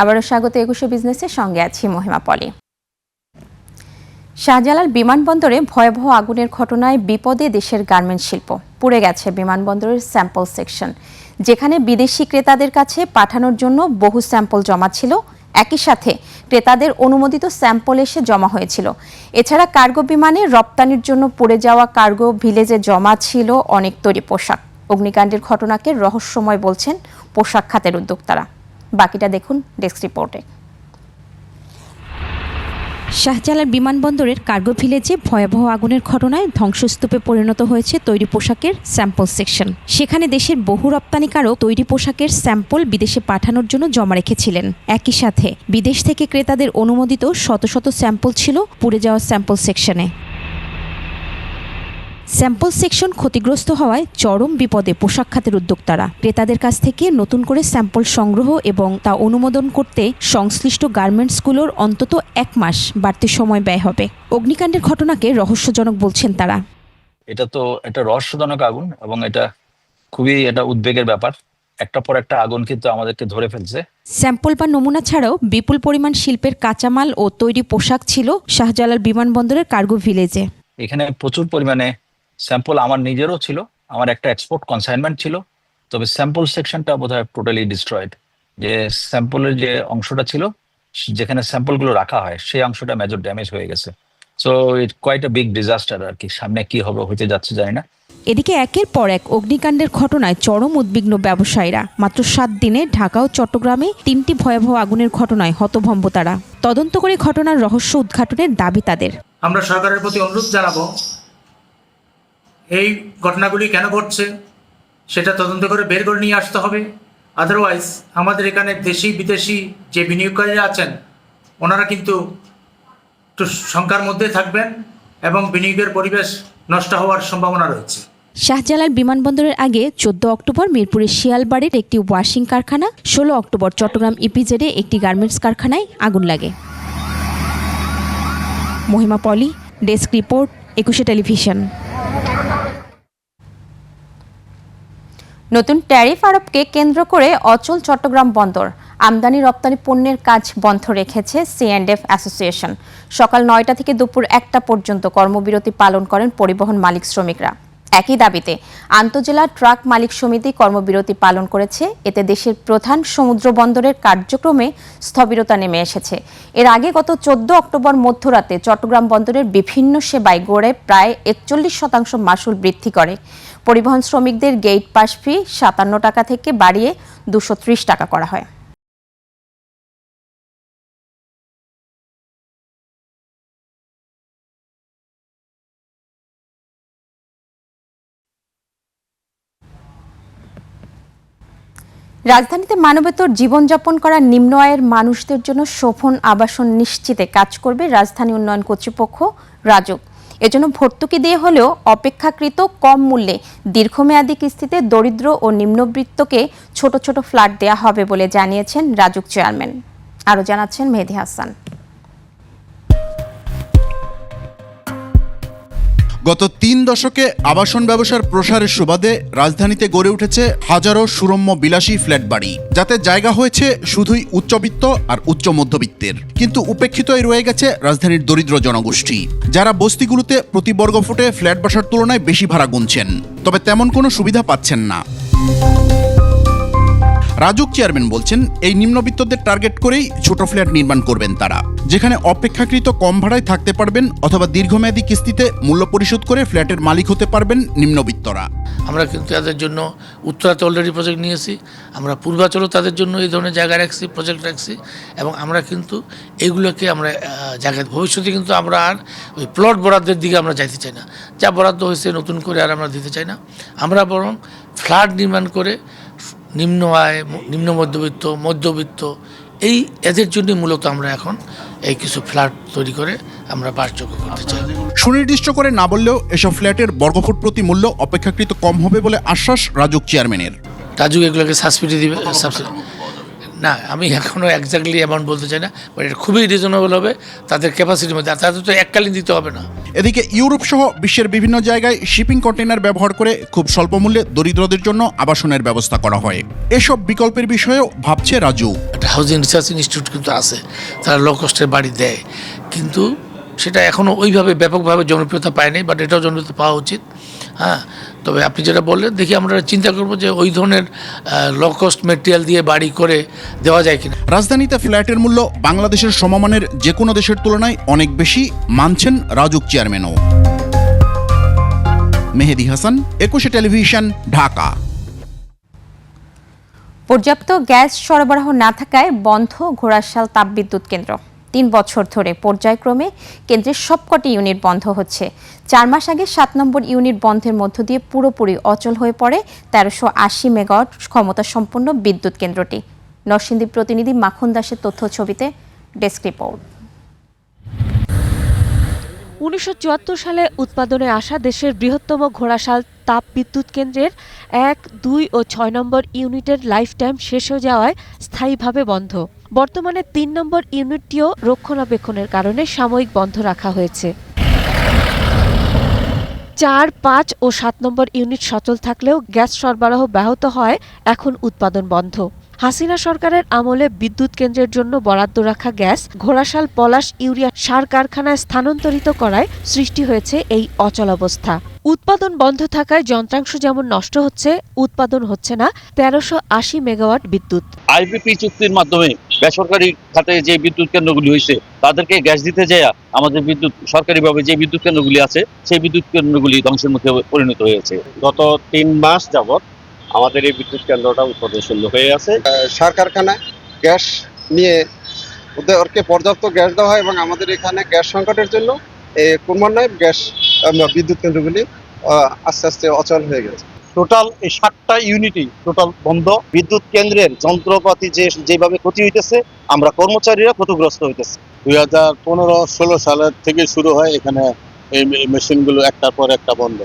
আবারও স্বাগত একুশে বিজনেসের সঙ্গে আছি মহিমা পলি। শাহজালাল বিমানবন্দরে ভয়াবহ আগুনের ঘটনায় বিপদে দেশের গার্মেন্ট শিল্প। পুড়ে গেছে বিমানবন্দরের স্যাম্পল সেকশন যেখানে বিদেশি ক্রেতাদের কাছে পাঠানোর জন্য বহু স্যাম্পল জমা ছিল। একই সাথে ক্রেতাদের অনুমোদিত স্যাম্পল এসে জমা হয়েছিল। এছাড়া কার্গো বিমানে রপ্তানির জন্য পুড়ে যাওয়া কার্গো ভিলেজে জমা ছিল অনেক তৈরি পোশাক। অগ্নিকাণ্ডের ঘটনাকে রহস্যময় বলছেন পোশাক খাতের উদ্যোক্তারা। বাকিটা দেখুন ডেস্ক রিপোর্টে। শাহজালাল বিমানবন্দরের কার্গো ভিলেজে ভয়াবহ আগুনের ঘটনায় ধ্বংসস্তূপে পরিণত হয়েছে তৈরি পোশাকের স্যাম্পল সেকশন। সেখানে দেশের বহু রপ্তানিকারক তৈরি পোশাকের স্যাম্পল বিদেশে পাঠানোর জন্য জমা রেখেছিলেন। একই সাথে বিদেশ থেকে ক্রেতাদের অনুমোদিত শত শত স্যাম্পল ছিল পুড়ে যাওয়া স্যাম্পল সেকশনে। স্যাম্পল সেকশন ক্ষতিগ্রস্ত হওয়ায় চরম বিপদে পোশাক খাতের উদ্যোক্তারা। ক্রেতাদের কাছ থেকে নতুন করে স্যাম্পল সংগ্রহ এবং তা অনুমোদন করতে সংশ্লিষ্ট গার্মেন্টসগুলোর অন্তত এক মাস বাড়তি সময় ব্যয় হবে। অগ্নিকাণ্ডের ঘটনাকে রহস্যজনক বলছেন তারা। এটা তো একটা রহস্যজনক আগুন এবং এটা খুবই এটা উদ্বেগের ব্যাপার। একটা পর একটা আগুন কিন্তু আমাদেরকে ধরে ফেলছে। স্যাম্পল বা নমুনা ছাড়াও বিপুল পরিমাণ শিল্পের কাঁচামাল ও তৈরি পোশাক ছিল শাহজালাল বিমানবন্দরের কার্গো ভিলেজে। এখানে প্রচুর পরিমাণে স্যাম্পল আমার নিজেরও ছিল আমার একটা এক্সপোর্ট কনসাইনমেন্ট ছিল তবে স্যাম্পল সেকশনটা বোধহয় টোটালি ডিস্ট্রয়েড যে স্যাম্পলের যে অংশটা ছিল যেখানে স্যাম্পলগুলো রাখা হয় সেই অংশটা মেজর ড্যামেজ হয়ে গেছে। So it quite a big disaster আর কি সামনে কি হবে হতে যাচ্ছে জানি না। এদিকে একের পর এক অগ্নিকাণ্ডের ঘটনায় চরম উদ্বিগ্ন ব্যবসায়ীরা মাত্র সাত দিনে ঢাকা ও চট্টগ্রামে তিনটি ভয়াবহ আগুনের ঘটনায় হতভম্ব তারা। তদন্ত করে ঘটনার রহস্য উদ্ঘাটনের দাবি তাদের। আমরা সরকারের প্রতি অনুরোধ জানাব এই ঘটনাগুলি কেন ঘটছে, সেটা তদন্ত করে বের করে নিয়ে আসতে হবে। আদারওয়াইজ আমাদের এখানে দেশি, বিদেশি যে বিনিয়োগকারীরা আছেন, ওনারা কিন্তু একটু শঙ্কার মধ্যে থাকবেন এবং বিনিয়োগের পরিবেশ নষ্ট হওয়ার সম্ভাবনা রয়েছে। শাহজালাল বিমানবন্দরের আগে চোদ্দ অক্টোবর মিরপুরের শিয়ালবাড়ির একটি ওয়াশিং কারখানা, ষোলো অক্টোবর চট্টগ্রাম ইপিজেডে একটি গার্মেন্টস কারখানায় আগুন লাগে। Mohima Poli, desk report, Ekushey television. নতুন ট্যারিফ আরোপকে কেন্দ্র করে অচল চট্টগ্রাম বন্দর। আমদানি রপ্তানি পণ্যের কাজ বন্ধ রেখেছে সিএন্ডএফ অ্যাসোসিয়েশন সকাল নয়টা থেকে দুপুর একটা পর্যন্ত কর্মবিরতি পালন করেন পরিবহন মালিক শ্রমিকরা। একই দাবিতে আন্তজেলা ট্রাক মালিক সমিতি কর্মবিরতি পালন করেছে। এতে দেশের প্রধান সমুদ্র বন্দরের কার্যক্রমে স্থবিরতা নেমে এসেছে। এর আগে গত চোদ্দ অক্টোবর মধ্যরাতে চট্টগ্রাম বন্দরের বিভিন্ন সেবায় গড়ে প্রায় একচল্লিশ শতাংশ মাসুল বৃদ্ধি করে। পরিবহন শ্রমিকদের গেট পাস ফি সাতান্ন টাকা থেকে বাড়িয়ে দুশো টাকা করা হয়। রাজধানীতে মানবেতর জীবনযাপন করা নিম্ন আয়ের মানুষদের জন্য শোভন আবাসন নিশ্চিতে কাজ করবে রাজধানী উন্নয়ন কর্তৃপক্ষ রাজক। এজন্য ভর্তুকি দিয়ে হলেও অপেক্ষাকৃত কম মূল্যে দীর্ঘমেয়াদী কিস্তিতে দরিদ্র ও নিম্নবৃত্তকে ছোট ছোট ফ্ল্যাট দেওয়া হবে বলে জানিয়েছেন রাজুক চেয়ারম্যান। আরও জানাচ্ছেন মেহেদি হাসান। গত তিন দশকে আবাসন ব্যবসার প্রসারের সুবাদে রাজধানীতে গড়ে উঠেছে হাজারো সুরম্য বিলাসী ফ্ল্যাট বাড়ি, যাতে জায়গা হয়েছে শুধুই উচ্চবিত্ত আর উচ্চ মধ্যবিত্তের। কিন্তু উপেক্ষিতই রয়ে গেছে রাজধানীর দরিদ্র জনগোষ্ঠী, যারা বস্তিগুলোতে প্রতি বর্গফুটে ফ্ল্যাট বাসার তুলনায় বেশি ভাড়া গুনছেন। তবে তেমন কোনো সুবিধা পাচ্ছেন না। রাজুক চেয়ারম্যান বলছেন, এই নিম্নবিত্তদের টার্গেট করেই ছোট ফ্ল্যাট নির্মাণ করবেন তারা, যেখানে অপেক্ষাকৃত কম ভাড়ায় থাকতে পারবেন অথবা দীর্ঘমেয়াদী কিস্তিতে মূল্য পরিশোধ করে ফ্ল্যাটের মালিক হতে পারবেন নিম্নবিত্তরা। আমরা কিন্তু তাদের জন্য উত্তরাতে অলরেডি প্রজেক্ট নিয়েছি, আমরা পূর্বাচলও তাদের জন্য এই ধরনের জায়গা রাখছি প্রজেক্ট রাখছি, এবং আমরা কিন্তু এগুলোকে আমরা জায়গা, ভবিষ্যতে কিন্তু আমরা আর ওই প্লট বরাদ্দের দিকে আমরা যাইতে চাই না। যা বরাদ্দ হয়েছে নতুন করে আর আমরা দিতে চাই না। আমরা বরং ফ্ল্যাট নির্মাণ করে নিম্ন আয় নিম্ন মধ্যবিত্ত মধ্যবিত্ত এই এদের জন্য মূলত আমরা এখন এই কিছু ফ্ল্যাট তৈরি করে আমরা বাসযোগ্য করতে চাই। সুনির্দিষ্ট করে না বললেও এসব ফ্ল্যাটের বর্গফুট প্রতি মূল্য অপেক্ষাকৃত কম হবে বলে আশ্বাস রাজুক চেয়ারম্যানের। রাজুক এগুলোকে সাবসিডি দিবে সাবসিডি না আমি এখনও একজাক্টলি অ্যামাউন্ট বলতে চাই না বাট এটা খুবই রিজনেবল হবে তাদের ক্যাপাসিটির মধ্যে আর তাদের তো এককালীন দিতে হবে না। এদিকে ইউরোপ সহ বিশ্বের বিভিন্ন জায়গায় শিপিং কন্টেনার ব্যবহার করে খুব স্বল্প মূল্যে দরিদ্রদের জন্য আবাসনের ব্যবস্থা করা হয়। এসব বিকল্পের বিষয়েও ভাবছে রাজু। একটা হাউজিং রিসার্চ ইনস্টিটিউট কিন্তু আছে তারা লো কস্টের বাড়ি দেয় কিন্তু সেটা এখনও ওইভাবে ব্যাপকভাবে জনপ্রিয়তা পায়নি বাট এটাও জনপ্রিয়তা পাওয়া উচিত। হ্যাঁ তবে আপনি যেটা বললেন দেখি আমরা চিন্তা করব যে ওই ধরনের লো কস্ট মেটেরিয়াল দিয়ে বাড়ি করে দেওয়া যায় কিনা। রাজধানীতে ফ্ল্যাটের মূল্য বাংলাদেশের সমমানের যে কোনো দেশের তুলনায় অনেক বেশি মানছেন রাজুক চেয়ারম্যানও। মেহেদি হাসান একুশে টেলিভিশন ঢাকা। পর্যাপ্ত গ্যাস সরবরাহ না থাকায় বন্ধ ঘোড়াশাল তাপবিদ্যুৎ কেন্দ্র। তিন বছর ধরে। পর্যায়ক্রমে কেন্দ্রের সবকটি ইউনিট বন্ধ হচ্ছে। চার মাস আগে সাত নম্বর ইউনিট বন্ধের মধ্য দিয়ে পুরোপুরি অচল হয়ে পড়ে তেরোশো আশি মেগাওয়াট ক্ষমতা সম্পন্ন বিদ্যুৎ কেন্দ্রটি। নরসিংদী প্রতিনিধি মাখন দাসের তথ্য ছবিতে ডেস্ক রিপোর্ট। উনিশশো চুয়াত্তর সালে উৎপাদনে আসা দেশের বৃহত্তম ঘোড়াশাল তাপ বিদ্যুৎ কেন্দ্রের এক, দুই ও ছয় নম্বর ইউনিটের লাইফ টাইম শেষ হয়ে যাওয়ায় স্থায়ীভাবে বন্ধ। বর্তমানে তিন নম্বর ইউনিটটিও রক্ষণাবেক্ষণের কারণে সাময়িক বন্ধ রাখা হয়েছে। চার, পাঁচ ও সাত নম্বর ইউনিট সচল থাকলেও গ্যাস সরবরাহ ব্যাহত হয়, এখন উৎপাদন বন্ধ। হাসিনা সরকারের আমলে বিদ্যুৎ কেন্দ্রের জন্য বরাদ্দ রাখা গ্যাস, ঘোড়াশাল পলাশ ইউরিয়া সার কারখানায় স্থানান্তরিত করায় সৃষ্টি হয়েছে এই অচলাবস্থা উৎপাদন বন্ধ থাকায় যন্ত্রাংশ যেমন নষ্ট হচ্ছে, উৎপাদন হচ্ছে না, তেরোশো আশি মেগাওয়াট বিদ্যুৎ। আইপিপি চুক্তির মাধ্যমে বেসরকারি খাতে যে বিদ্যুৎ কেন্দ্রগুলি হয়েছে তাদেরকে গ্যাস দিতে যায় আমাদের বিদ্যুৎ সরকারিভাবে যে বিদ্যুৎ কেন্দ্রগুলি আছে সেই বিদ্যুৎ কেন্দ্রগুলি ধ্বংসের মুখে পরিণত হয়েছে। গত তিন মাস যাবৎ আমাদের এই বিদ্যুৎ কেন্দ্রটা উৎপাদন শূন্য হয়ে আছে। সার কারখানায় গ্যাস নিয়ে ওদেরকে পর্যাপ্ত গ্যাস দেওয়া হয় এবং আমাদের এখানে গ্যাস সংকটের জন্য এই ক্রমান্বয়ে গ্যাস বিদ্যুৎ কেন্দ্রগুলি আহ, আস্তে আস্তে অচল হয়ে গেছে। টোটাল এই সাতটা ইউনিটই টোটাল বন্ধ। বিদ্যুৎ কেন্দ্রের যন্ত্রপাতি যে, যেভাবে ক্ষতি হইতেছে, আমরা কর্মচারীরা ক্ষতিগ্রস্ত হইতেছে। দুই হাজার পনেরো, ষোলো সালের থেকে শুরু হয় এখানে এই মেশিনগুলো একটার পর একটা বন্ধ।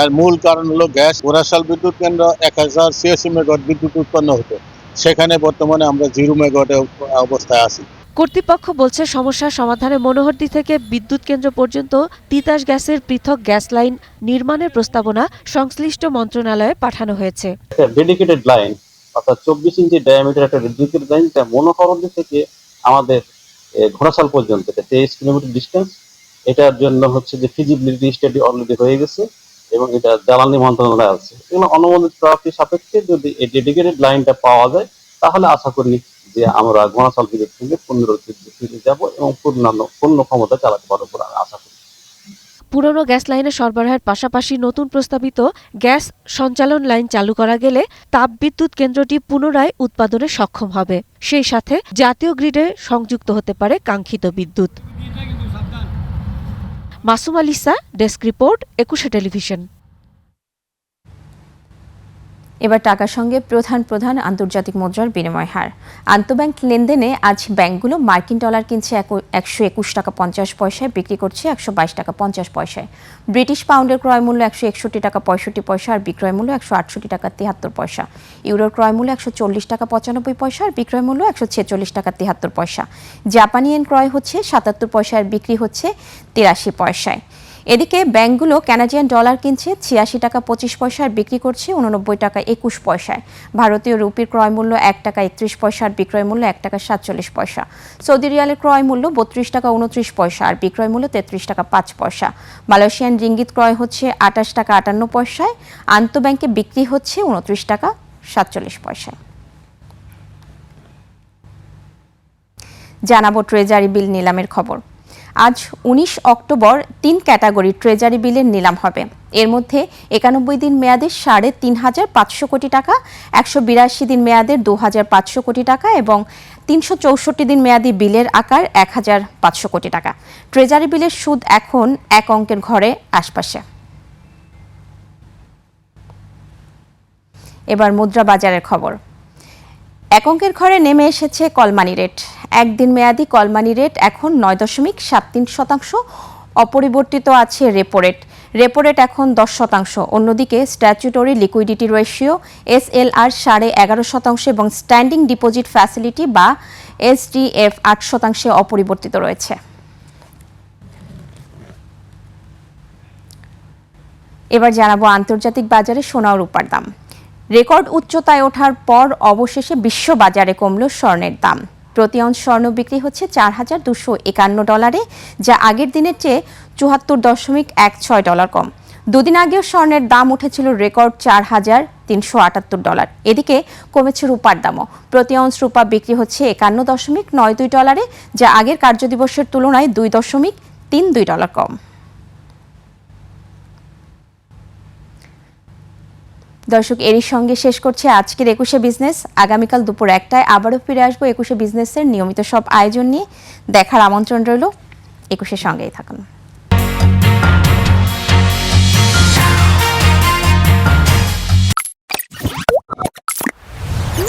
এর মূল কারণ হলো গ্যাস গোরাশাল বিদ্যুৎ কেন্দ্র এক হাজার ছিয়াশি মেগাওয়াট বিদ্যুৎ উৎপন্ন হতো। সেখানে বর্তমানে আমরা জিরো মেগাওয়াটের অবস্থায় আছি। কর্তৃপক্ষ বলছে সমস্যার সমাধানে মনোহরদী থেকে বিদ্যুৎ কেন্দ্র পর্যন্ত তিতাস গ্যাসের পৃথক গ্যাস লাইন নির্মাণের প্রস্তাবনা সংশ্লিষ্ট মন্ত্রণালয়ে পাঠানো হয়েছে। ডেডিকেটেড লাইন অর্থাৎ চব্বিশ ইঞ্চি ডায়ামিটার একটা ডেডিকেটেড লাইন যা মনোহরদি থেকে আমাদের ঘোড়াশাল পর্যন্ত তেইশ কিলোমিটার ডিস্টেন্স এটার জন্য হচ্ছে যে ফিজিবিলিটি স্টাডি অলরেডি হয়ে গেছে এবং এটা জ্বালানি মন্ত্রণালয় আছে। এগুলো অনুমোদিত প্রাপ্তি সাপেক্ষে যদি এই ডেডিকেটেড লাইনটা পাওয়া যায় তাহলে আশা করি যে আমরা ঘোড়াশাল বিদ্যুৎ থেকে পুনরুদ্ধার ফিরে যাব এবং পূর্ণাঙ্গ পূর্ণ ক্ষমতা চালাতে পারব বলে আশা করি। পুরনো গ্যাস লাইনে সরবরাহের পাশাপাশি নতুন প্রস্তাবিত গ্যাস সঞ্চালন লাইন চালু করা গেলে তাপবিদ্যুৎ কেন্দ্রটি পুনরায় উৎপাদনে সক্ষম হবে। সেই সাথে জাতীয় গ্রিডে সংযুক্ত হতে পারে কাঙ্ক্ষিত বিদ্যুৎ। Masum Alisa desk report, Ekushey television. এবার টাকার সঙ্গে প্রধান প্রধান আন্তর্জাতিক মুদ্রার বিনিময় হার। আন্তঃব্যাংক লেনদেনে আজ ব্যাংকগুলো মার্কিন ডলার কিনছে একশো একুশ টাকা পঞ্চাশ পয়সায়, বিক্রি করছে একশো বাইশ টাকা পঞ্চাশ পয়সায়। ব্রিটিশ পাউন্ডের ক্রয় মূল্য একশো একষট্টি টাকা পঁয়ষট্টি পয়সা আর বিক্রয় মূল্য একশো আটষট্টি টাকা তিয়াত্তর পয়সা। ইউরোর ক্রয় মূল্য একশো চল্লিশ টাকা পঁচানব্বই পয়সা আর বিক্রয় মূল্য একশো ছেচল্লিশ টাকা তিয়াত্তর পয়সা। জাপানি এন ক্রয় হচ্ছে সাতাত্তর পয়সা আর বিক্রি হচ্ছে তিরাশি পয়সায়। এদিকে ব্যাংকগুলো ক্যানাডিয়ান ডলার কিনছে, ছিয়াশি টাকা পঁচিশ পয়সার বিক্রি করছে, উননব্বই টাকা একুশ পয়সায়। ভারতীয় রুপির ক্রয় মূল্য এক টাকা একত্রিশ পয়সার, বিক্রয় মূল্য এক টাকা সাতচল্লিশ পয়সা। সৌদি রিয়ালের ক্রয় মূল্য বত্রিশ টাকা উনত্রিশ পয়সা আর বিক্রয় মূল্য তেত্রিশ টাকা পাঁচ পয়সা। মালয়েশিয়ান রিঙ্গিত ক্রয় হচ্ছে আটাশ টাকা আটান্ন পয়সায় আন্তঃব্যাংকে বিক্রি হচ্ছে উনত্রিশ টাকা সাতচল্লিশ পয়সায়। জানাব ট্রেজারি বিল নিলামের খবর। আজ উনিশ অক্টোবর তিন ক্যাটাগরি ট্রেজারি বিলের নিলাম হবে। এর মধ্যে একানব্বই দিন মেয়াদের সাড়ে তিন হাজার পাঁচশো কোটি টাকা, একশো বিরাশি দিন মেয়াদের দু হাজার পাঁচশো কোটি টাকা এবং তিনশো চৌষট্টি দিন মেয়াদি বিলের আকার এক হাজার পাঁচশো কোটি টাকা। ট্রেজারি বিলের সুদ এখন এক অঙ্কের ঘরে আশপাশে। এবার মুদ্রা বাজারের খবর। এক অঙ্কের ঘরে নেমে এসেছে কলমানি রেট। একদিন মেয়াদি কলমানি রেট এখন নয় দশমিক সাত তিন শতাংশ, অপরিবর্তিত আছে রেপো রেট রেপো রেট এখন দশ শতাংশ। অন্যদিকে statutory liquidity ratio S L R সাড়ে এগারো শতাংশ এবং স্ট্যান্ডিং ডিপোজিট ফ্যাসিলিটি বা এসডিএফ আট শতাংশে অপরিবর্তিত রয়েছে। এবার জানাব আন্তর্জাতিক বাজারে সোনা রূপার দাম। রেকর্ড উচ্চতায় ওঠার পর অবশেষে বিশ্ব বাজারে কমল স্বর্ণের দাম। প্রতি আউন্স স্বর্ণ বিক্রি হচ্ছে চার হাজার দুশো একান্ন ডলারে, যা আগের দিনের চেয়ে চুয়াত্তর দশমিক এক ছয় ডলার কম। দুদিন আগেও স্বর্ণের দাম উঠেছিল রেকর্ড চার হাজার তিনশো আটাত্তর ডলার। এদিকে কমেছে রূপার দামও। প্রতি আউন্স রূপা বিক্রি হচ্ছে একান্ন দশমিক নয় দুই ডলারে, যা আগের কার্যদিবসের তুলনায় দুই দশমিক তিন দুই ডলার কম। দর্শক, এরই সঙ্গে শেষ করছে আজকের একুশে বিজনেস। আগামীকাল দুপুর একটায় আবারও ফিরে আসব একুশে বিজনেসের নিয়মিত সব আয়োজন নিয়ে। দেখার আমন্ত্রণ রইল। একুশের সঙ্গেই থাকুন।